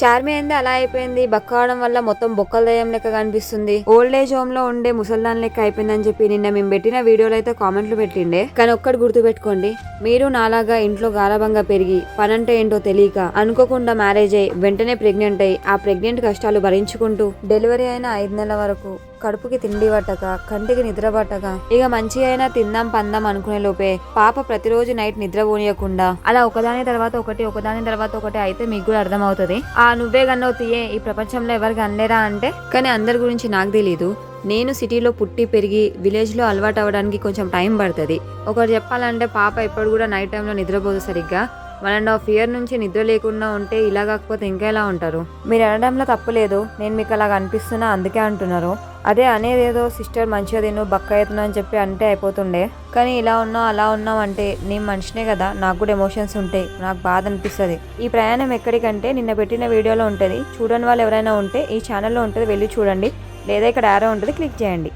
చార్మి ఏంది అలా అయిపోయింది. బక్క అవడం వల్ల మొత్తం బొక్కల దయ్యం లెక్క కనిపిస్తుంది. ఓల్డ్ ఏజ్ హోమ్లో ఉండే ముసల్దాన్ లెక్క అయిపోయిందని చెప్పి నిన్న మేము పెట్టిన వీడియోలు అయితే కామెంట్లు పెట్టిండే. కానీ ఒక్కటి గుర్తు పెట్టుకోండి. మీరు నాలాగా ఇంట్లో గారాభంగా పెరిగి పనంటే ఏంటో తెలియక అనుకోకుండా మ్యారేజ్ అయ్యి వెంటనే ప్రెగ్నెంట్ అయ్యి ఆ ప్రెగ్నెంట్ కష్టాలు భరించుకుంటూ డెలివరీ అయిన ఐదు నెలల వరకు కడుపుకి తిండి పట్టక కంటికి నిద్ర పట్టక ఇక మంచి అయినా తిందాం పందాం అనుకునే లోపే పాప ప్రతిరోజు నైట్ నిద్ర పోనీయకుండా అలా ఒకదాని తర్వాత ఒకటి ఒకదాని తర్వాత ఒకటి అయితే మీకు కూడా అర్థం అవుతుంది ఆ నువ్వే గన్నవు తీయే ఈ ప్రపంచంలో ఎవరికి అనలేరా అంటే? కానీ అందరి గురించి నాకు తెలీదు. నేను సిటీలో పుట్టి పెరిగి విలేజ్లో అలవాటు అవ్వడానికి కొంచెం టైం పడుతుంది. ఒకరు చెప్పాలంటే పాప ఎప్పుడు కూడా నైట్ టైంలో నిద్రపోదు సరిగ్గా. వన్ అండ్ హాఫ్ ఇయర్ నుంచి నిద్ర లేకుండా ఉంటే ఇలా కాకపోతే ఇంకా ఎలా ఉంటారు? మీరు అనడంలో తప్పులేదు నేను మీకు అలాగ అనిపిస్తున్నా అందుకే అంటున్నారు. అదే అనేది ఏదో సిస్టర్ మంచిగా తిను బక్క అవుతున్నా అని చెప్పి అంటే అయిపోతుండే. కానీ ఇలా ఉన్నావు అలా ఉన్నావు అంటే నేను మనిషినే కదా. నాకు కూడా ఎమోషన్స్ ఉంటాయి నాకు బాధ అనిపిస్తుంది. ఈ ప్రయాణం ఎక్కడికంటే నిన్న పెట్టిన వీడియోలో ఉంటుంది. చూడని వాళ్ళు ఎవరైనా ఉంటే ఈ ఛానల్లో ఉంటుంది వెళ్ళి చూడండి. లేదా ఇక్కడ యారో ఉంటుంది క్లిక్ చేయండి.